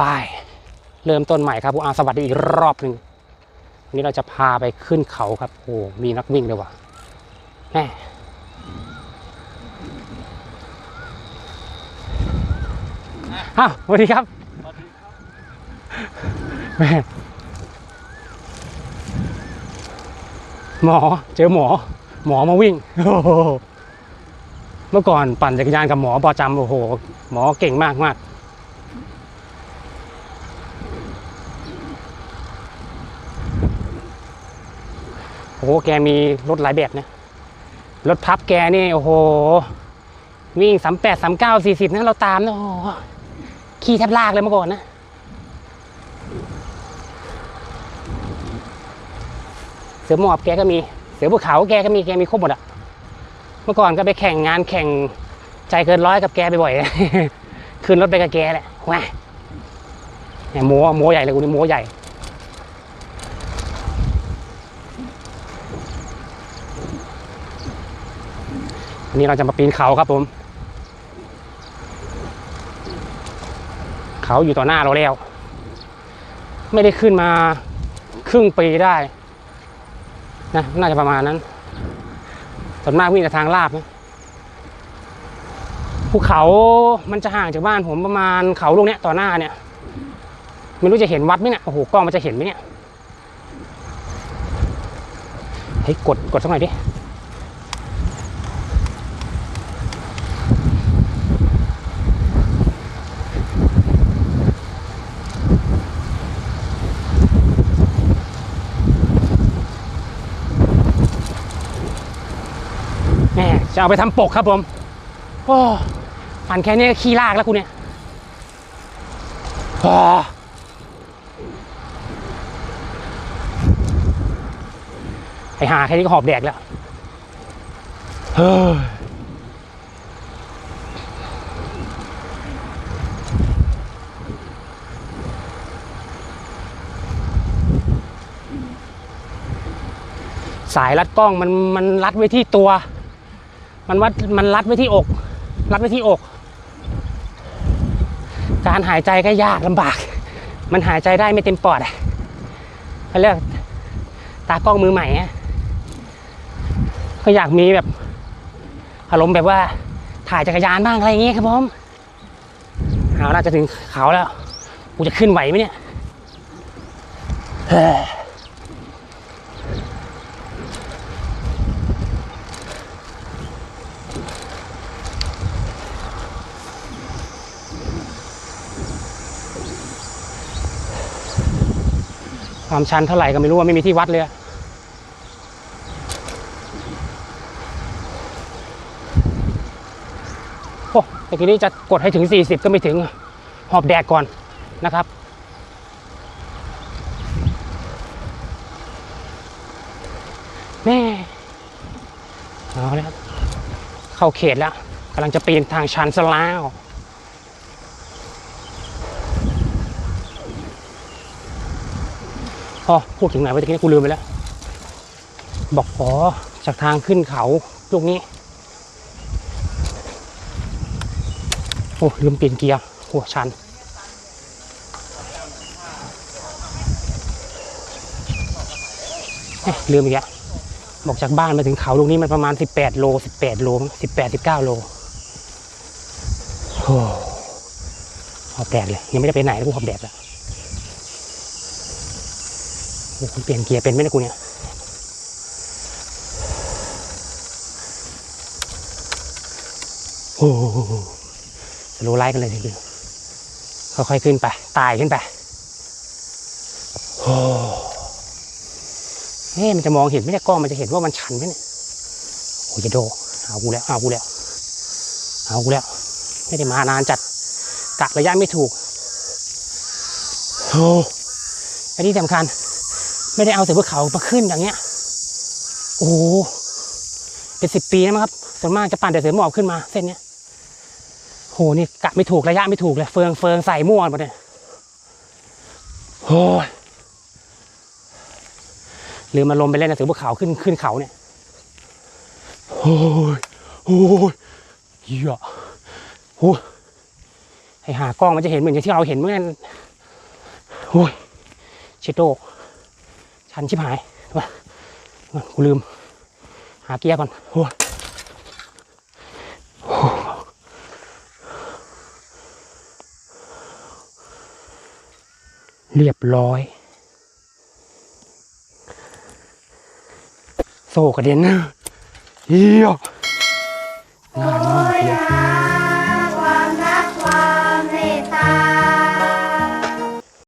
ไป เริ่มต้นใหม่ครับผมอาสวัสดีอีกรอบหนึ่งวันนี้เราจะพาไปขึ้นเขาครับโอ้มีนักวิ่งด้วยว่ะแม่อ้าวสวัสดีครับแม่หมอเจอหมอ หมอมาวิ่งโอ้โหเมื่อก่อนปั่นจักรยานกับหมอประจำโอ้โห หมอเก่งมากมาก โอ้โหแกมีรถหลายแบบนะรถพับแกนี่โอ้โหวิ่งสามแปดสามเก้าสี่สิบนะเราตามนะโอ้โหขี่แทบลากเลยเมื่อก่อนนะเสือหมอบแกก็มีเสือภูเขาแกก็มีแกมีครบหมดอะเมื่อก่อนก็ไปแข่งงานแข่งใจเกินร้อยกับแกไปบ่อยขึ้นรถไปกับแกแหละว้าเนี่ยโมโมใหญ่เลยกูนี่โมใหญ่ นี้เราจะมาปีนเขาครับผม เขาอยู่ต่อหน้าเราแล้ว ไม่ได้ขึ้นมาครึ่งปีได้นะน่าจะประมาณนั้นส่วนมากวิ่งแต่ทางลาบนะภูเขามันจะห่างจากบ้านผมประมาณเขาลูกเนี้ยต่อหน้าเนี่ยไม่รู้จะเห็นวัดไหมเนี่ยโอ้โหกล้องมันจะเห็นไหมเนี่ยเฮ้ยกดกดสักหน่อยดิ แม่จะเอาไปทำปกครับผม โอ้ปั่นแค่นี้ก็ขี้ลากแล้วกูเนี่ยอ้าไอหาแค่นี้ก็หอบแดกแล้ว เฮ้ยสายรัดกล้องมันมันรัดไว้ที่ตัว มันวัดมันรัดไว้ที่อก รัดไว้ที่อก การหายใจก็ยากลำบาก มันหายใจได้ไม่เต็มปอดอะเขาเรียกตากล้องมือใหม่ก็อยากมีแบบอารมณ์แบบว่าถ่ายจักรยานบ้างอะไรอย่างเงี้ยครับผมเอาน่าจะถึงเขาแล้ว กูจะขึ้นไหวไหมเนี่ย ความชันเท่าไหร่ก็ไม่รู้ว่าไม่มีที่วัดเลยโอ้แต่ทีนี้จะกดให้ถึง 40 ก็ไม่ถึงหอบแดกก่อนนะครับแม่เอาแล้วเข้าเขตแล้วกำลังจะปีนทางชันซะแล้ว อ๋อพูดถึงไหนวะตะกี้กูลืมไปแล้ว บอกอ๋อจากทางขึ้นเขาลูกนี้ โอ้ลืมเปลี่ยนเกียร์โอ้ชันเอ๊ะลืมอีกแล้วบอกจากบ้านมาถึงเขาลูกนี้มันประมาณ 18 โล 18 โล 18 19 โลโอ้หอบแดดเลย ยังไม่ได้ไปไหนแล้วกูหอบแดดแล้ว โอ้โหเปลี่ยนเกียร์เป็นไหมนะกูเนี่ยโอ้โหสโลไลท์กันเลยทีเดียวค่อยๆขึ้นไปตายขึ้นไปโอ้เฮ้มันจะมองเห็นไม่ได้กล้องมันจะเห็นว่ามันชันไหมเนี่ยโอ้ยจะโดเอากูแล้วเอากูแล้วเอากูแล้ว ไม่ได้มานานจัดกะระยะไม่ถูกโอ้อันนี้สำคัญ ไม่ได้เอาเสือภูเขามาขึ้นอย่างเงี้ย โอ้โหเป็นสิบปีแล้วครับ ส่วนมากจะปั่นแต่เสือหมอบขึ้นมาเส้นเนี้ยโหนี่กะไม่ถูกระยะไม่ถูกเลย เฟืองเฟืองใส่ม่วนหมดเลยโอ้ยลืมมาลมไปเล่นนะเสือภูเขาขึ้นขึ้นเขาเนี่ยโอ้ยโอ้ยเหี้ยโอ้ยไอหากล้องมันจะเห็นเหมือนอย่างที่เราเห็นเมื่อโอ้ยเชดโด ชันชิบหายมามากูลืม หาเกียร์ก่อนโอ้เรียบร้อย โซ่กระเด็นนะเฮียนานมากเลย